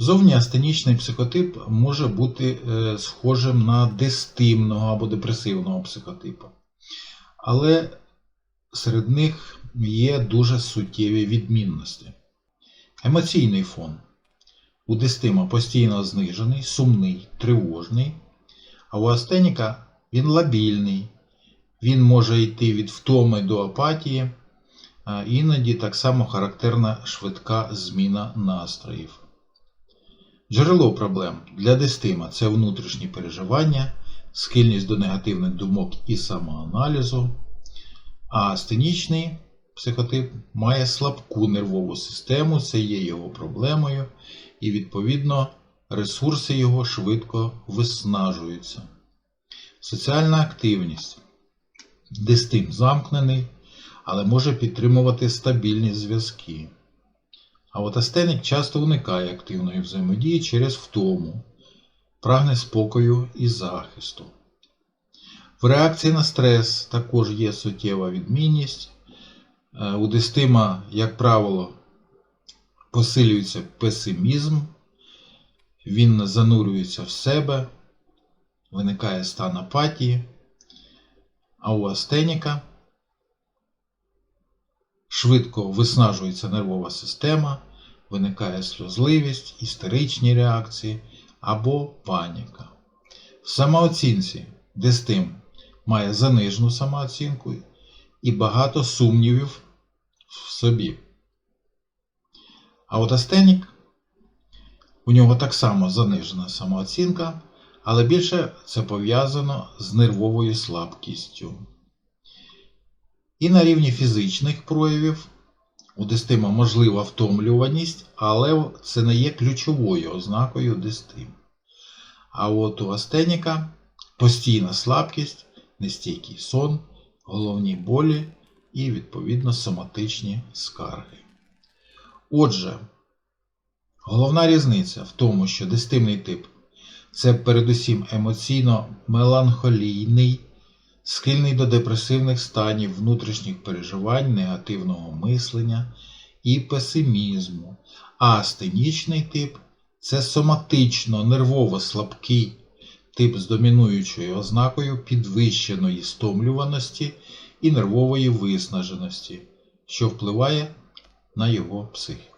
Зовні астенічний психотип може бути е, схожим на дистимного або депресивного психотипа. Але серед них є дуже суттєві відмінності. Емоційний фон. У дистима постійно знижений, сумний, тривожний, а у астеніка він лабільний. Він може йти від втоми до апатії, іноді так само характерна швидка зміна настроїв. Джерело проблем для дистима це внутрішні переживання, схильність до негативних думок і самоаналізу, а астенічний психотип має слабку нервову систему, це є його проблемою, і, відповідно, ресурси його швидко виснажуються. Соціальна активність. Дистим замкнений, але може підтримувати стабільні зв'язки. А от астенік часто уникає активної взаємодії через втому, прагне спокою і захисту. В реакції на стрес також є суттєва відмінність. Е, У дистима, як правило, посилюється песимізм, він занурюється в себе, виникає стан апатії, а у астеніка швидко виснажується нервова система, виникає сльозливість, істеричні реакції або паніка. В самооцінці дистим має занижену самооцінку і багато сумнівів в собі. А у нього так само занижена самооцінка, але більше це пов'язано з нервовою слабкістю. І на рівні фізичних проявів у дистима можлива втомлюваність, але це не є ключовою ознакою дистиму. А от у астеніка постійна слабкість, нестійкий сон, головні болі і, відповідно, соматичні скарги. Отже, головна різниця в тому, що дистимний тип це передусім емоційно меланхолійний, схильний до депресивних станів, внутрішніх переживань, негативного мислення і песимізму, а астенічний тип це соматично нервово слабкий тип з домінуючою ознакою підвищеної стомлюваності і нервової виснаженості, що впливає на його психіку.